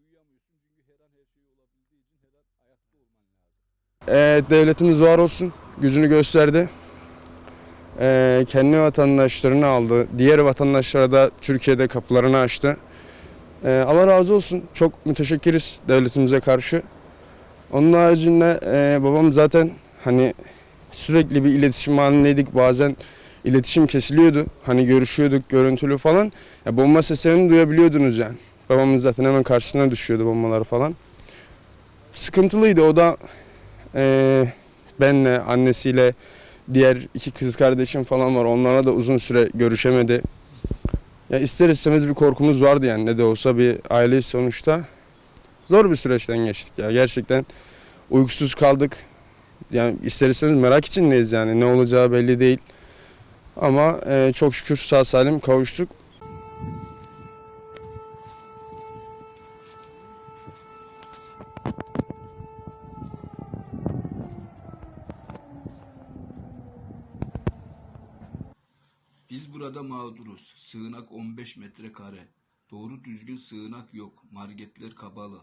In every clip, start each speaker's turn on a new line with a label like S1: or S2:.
S1: uyuyamıyorsun çünkü her an her şey olabildiği için her an ayakta olman lazım.
S2: Ee, devletimiz var olsun. Gücünü gösterdi. Ee, kendi vatandaşlarını aldı. Diğer vatandaşlara da Türkiye'de kapılarını açtı. Ee, Allah razı olsun. Çok müteşekkiriz devletimize karşı. Onun haricinde e, babam zaten hani sürekli bir iletişim halindeydik. Bazen iletişim kesiliyordu. Hani görüşüyorduk görüntülü falan. Ya bomba seslerini duyabiliyordunuz yani. Babamın zaten hemen karşısına düşüyordu bombalar falan. Sıkıntılıydı. O da ee, benle, annesiyle, diğer iki kız kardeşim falan var. Onlara da uzun süre görüşemedi. Ya ister istemez bir korkumuz vardı yani ne de olsa bir aileyiz sonuçta. Zor bir süreçten geçtik ya. Gerçekten uykusuz kaldık. Yani ister istemez merak içindeyiz yani. Ne olacağı belli değil. Ama e, çok şükür sağ salim kavuştuk.
S1: Biz burada mağduruz. Sığınak 15 metrekare. Doğru düzgün sığınak yok. Marketler kapalı.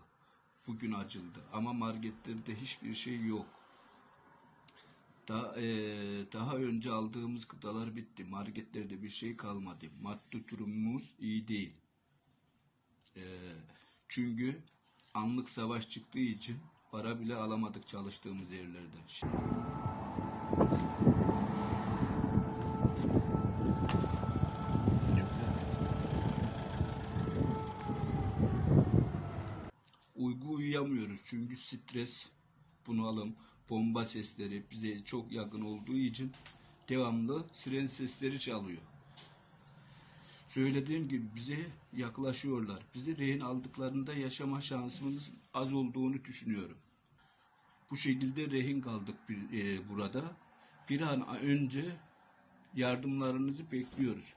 S1: Bugün açıldı ama marketlerde hiçbir şey yok. Daha, eee, daha önce aldığımız gıdalar bitti. Marketlerde bir şey kalmadı. Maddi durumumuz iyi değil. Eee, çünkü anlık savaş çıktığı için para bile alamadık çalıştığımız yerlerden. Uyku uyuyamıyoruz çünkü stres, bunalım, bomba sesleri bize çok yakın olduğu için devamlı siren sesleri çalıyor. Söylediğim gibi bize yaklaşıyorlar. Bizi rehin aldıklarında yaşama şansımız az olduğunu düşünüyorum. Bu şekilde rehin kaldık bir, e, burada. Bir an önce yardımlarınızı bekliyoruz.